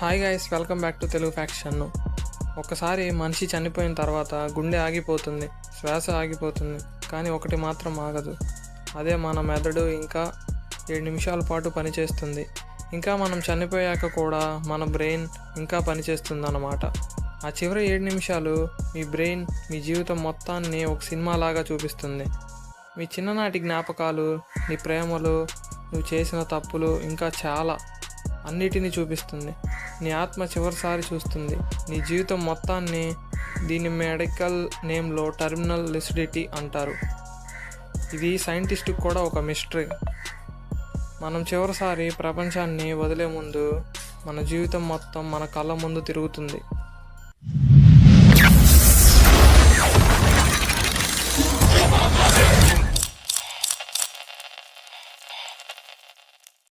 Hi guys welcome back to Telugu faction ఒకసారి మనిషి చనిపోయిన తర్వాత గుండె ఆగిపోతుంది శ్వాస ఆగిపోతుంది కానీ ఒకటి మాత్రం ఆగదు. అదే మన మెదడు ఇంకా ఏడు నిమిషాల పాటు పనిచేస్తుంది. ఇంకా మనం చనిపోయాక కూడా మన బ్రెయిన్ ఇంకా పనిచేస్తుంది అన్నమాట ఆ చివరి ఏడు నిమిషాలు మీ బ్రెయిన్ మీ జీవితం మొత్తాన్ని ఒక సినిమాలాగా చూపిస్తుంది. మీ చిన్ననాటి జ్ఞాపకాలు నీ ప్రేమలు నువ్వు చేసిన తప్పులు ఇంకా చాలా అన్నిటినీ చూపిస్తుంది. నీ ఆత్మ చివరిసారి చూస్తుంది. నీ జీవితం మొత్తాన్ని దీని మెడికల్ నేమ్లో టర్మినల్ లిసిడిటీ అంటారు. ఇది సైంటిస్ట్కి కూడా ఒక మిస్టరీ. మనం చివరిసారి ప్రపంచాన్ని వదిలే ముందు మన జీవితం మొత్తం మన కళ్ళ ముందు తిరుగుతుంది.